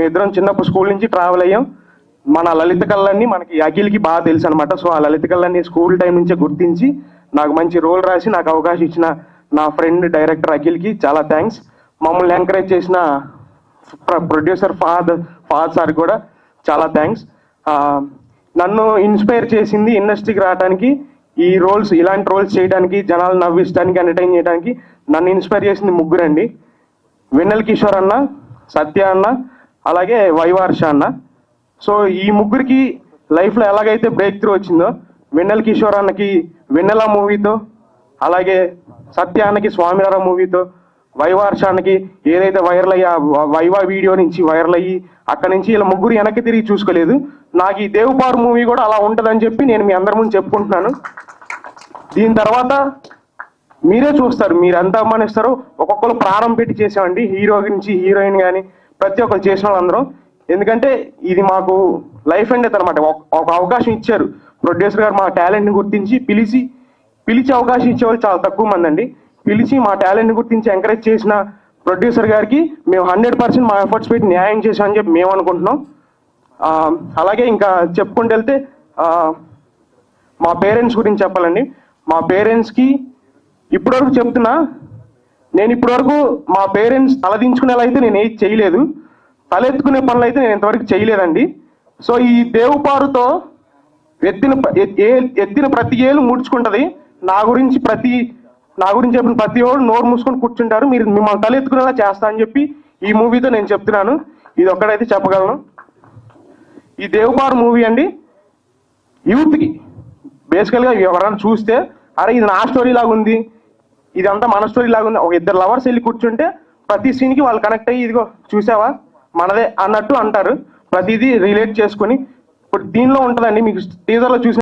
మేము ఇద్దరం చిన్నప్పుడు స్కూల్ నుంచి ట్రావెల్ అయ్యాం. మన లలిత కళ్ళని మనకి అఖిల్కి బాగా తెలుసు అనమాట సో ఆ లలిత కళలన్నీ స్కూల్ టైం నుంచే గుర్తించి నాకు మంచి రోల్ రాసి నాకు అవకాశం ఇచ్చిన నా ఫ్రెండ్ డైరెక్టర్ అఖిల్కి చాలా థ్యాంక్స్ మమ్మల్ని ఎంకరేజ్ చేసిన ప్రొడ్యూసర్ ఫాద్ ఫాద్ సార్ కూడా చాలా థ్యాంక్స్ నన్ను ఇన్స్పైర్ చేసింది ఇండస్ట్రీకి రావడానికి ఈ రోల్స్ ఇలాంటి రోల్స్ చేయడానికి జనాలు నవ్వించడానికి ఎంటర్టైన్ చేయడానికి నన్ను ఇన్స్పైర్ చేసింది ముగ్గురండి. వెన్నెల కిషోర్ అన్న సత్య అన్న అలాగే వైవార్ష అన్న. సో ఈ ముగ్గురికి లైఫ్లో ఎలాగైతే బ్రేక్ త్రూ వచ్చిందో వెన్నెల కిషోర్ అన్నకి వెన్నెల మూవీతో అలాగే సత్య అన్నకి స్వామినారాయణ మూవీతో వైవార్షానికి ఏదైతే వైరల్ అయ్యి వైవా వీడియో నుంచి వైరల్ అయ్యి అక్కడి నుంచి ఇలా ముగ్గురు వెనక్కి తిరిగి చూసుకోలేదు. నాకు ఈ దేవుపారు మూవీ కూడా అలా ఉంటుందని చెప్పి నేను మీ అందరి ముందు చెప్పుకుంటున్నాను. దీని తర్వాత మీరే చూస్తారు మీరు ఎంత అభిమానిస్తారో ఒక్కొక్కరు ప్రారంభ పెట్టి చేసామండి హీరో నుంచి హీరోయిన్ కానీ ప్రతి ఒక్కరు చేసిన వాళ్ళందరూ. ఎందుకంటే ఇది మాకు లైఫ్ అండ్ అనమాట ఒక అవకాశం ఇచ్చారు. ప్రొడ్యూసర్ గారు మా టాలెంట్ని గుర్తించి పిలిచి పిలిచి అవకాశం ఇచ్చేవాళ్ళు చాలా తక్కువ మంది అండి. పిలిచి మా టాలెంట్ని గుర్తించి ఎంకరేజ్ చేసిన ప్రొడ్యూసర్ గారికి మేము హండ్రెడ్ పర్సెంట్ మా ఎఫర్ట్స్ పెట్టి న్యాయం చేశామని చెప్పి మేము అనుకుంటున్నాం. అలాగే ఇంకా చెప్పుకుంటూ వెళ్తే మా పేరెంట్స్ గురించి చెప్పాలండి. మా పేరెంట్స్కి ఇప్పటివరకు చెప్తున్నా నేను ఇప్పటివరకు మా పేరెంట్స్ తలదించుకునేలా అయితే నేను ఏది చేయలేదు. తలెత్తుకునే పనులు అయితే నేను ఇంతవరకు చేయలేదండి. సో ఈ దేవుపారుతో ఎత్తిన ఏ- ఎత్తిన ప్రతి ఏళ్ళు ముడుచుకుంటది. నా గురించి ప్రతి నా గురించి చెప్పిన ప్రతి ఒళ్ళు నోరు మూసుకొని కూర్చుంటారు. మీరు మిమ్మల్ని తలెత్తుకునేలా చేస్తా అని చెప్పి ఈ మూవీతో నేను చెప్తున్నాను. ఇది ఒక్కడైతే చెప్పగలను. ఈ దేవుపారు మూవీ అండి. యూత్కి బేసికల్గా ఎవరైనా చూస్తే అరే ఇది నా స్టోరీ లాగా ఉంది ఇదంతా మన స్టోరీ లాగా ఉంది. ఒక ఇద్దరు లవర్స్ వెళ్ళి కూర్చుంటే ప్రతి సీన్కి వాళ్ళు కనెక్ట్ అయ్యి ఇదిగో చూసావా? మనదే అన్నట్టు అంటారు. ప్రతిదీ రిలేట్ చేసుకొని. ఇప్పుడు దీనిలో ఉంటుందండి మీకు టీజర్లో చూసిన